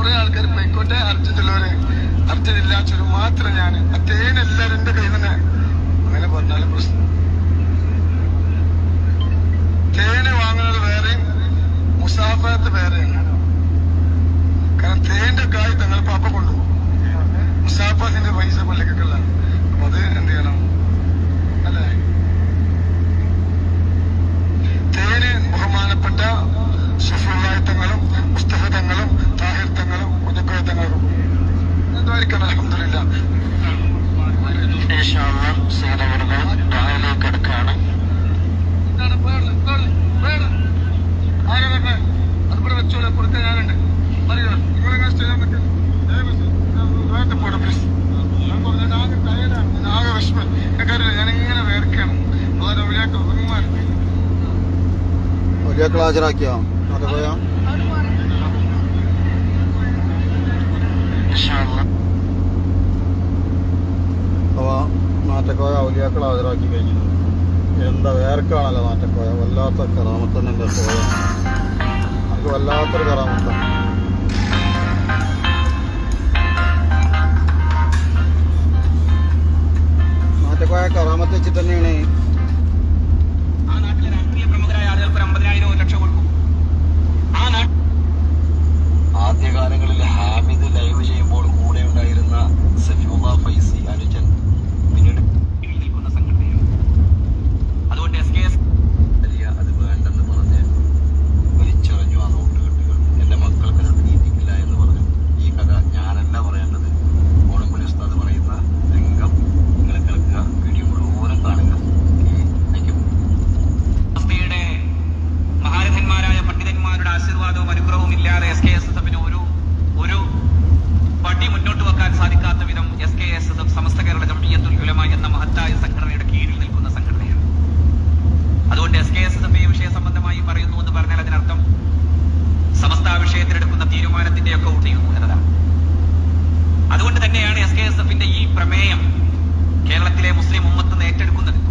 കുറെ ആൾക്കാർ പോയിക്കോട്ടെ അർജന്റുള്ളവര് അർജന്റില്ലാച്ചൊരു മാത്രം ഞാൻ എല്ലാരും എന്റെ കയ്യിൽ തന്നെ. അങ്ങനെ പറഞ്ഞാലും പ്രശ്നം. തേന് വാങ്ങുന്നത് വേറെയും മുസാഫത്ത് വേറെയും കാരണം തേന്റെ കായ് തങ്ങൾ പാപ്പ കൊണ്ടുപോകും. മുസാഫത്തിന്റെ പൈസ പള്ളിക്കുള്ള അത് എന്ത് ചെയ്യണം? എന്തായിരിക്കണം അലഹമില്ല ആരാ വെച്ചോളെ ഞാനുണ്ട്. നിങ്ങളെങ്ങനെ ചെയ്യാൻ പറ്റും? പ്ലീസ് ഞാൻ ആകെ ടയർഡാണ് ആകെ വിഷമം. എനിക്കറിയില്ല വേർക്കാണ് വളരെ അതെ പോയാ? നാട്ടക്കോയ ഔലിയാക്കൾ ഹാജരാക്കി കഴിഞ്ഞിരുന്നു എന്താ വേർക്കാണല്ലോ നാറ്റക്കോയ വല്ലാത്ത കറാമത്തന്നെ എന്റെ കോയ നമുക്ക് വല്ലാത്തൊരു കറാമത്താണ് നാറ്റക്കോയ കറാമത്ത് വെച്ച് തന്നെയാണ് ആ നാട്ടിലെ രാഷ്ട്രീയ പ്രമുഖരായ ആളുകൾക്ക് ഒരു അമ്പതിനായിരം ലക്ഷം കൊടുക്കും. ആ നാട്ടിൽ ആദ്യകാലങ്ങളിൽ ഹാമിദ് ലൈവ് ചെയ്യുമ്പോൾ കൂടെ ഉണ്ടായിരുന്ന സഫിയുള്ള ഫൈസി ചെയ്യുന്നു എന്നതാണ് അതുകൊണ്ട് തന്നെയാണ് എസ് കെ എസ് എഫിന്റെ ഈ പ്രമേയം കേരളത്തിലെ മുസ്ലിം ഉമ്മത്ത് ഏറ്റെടുക്കുന്നത്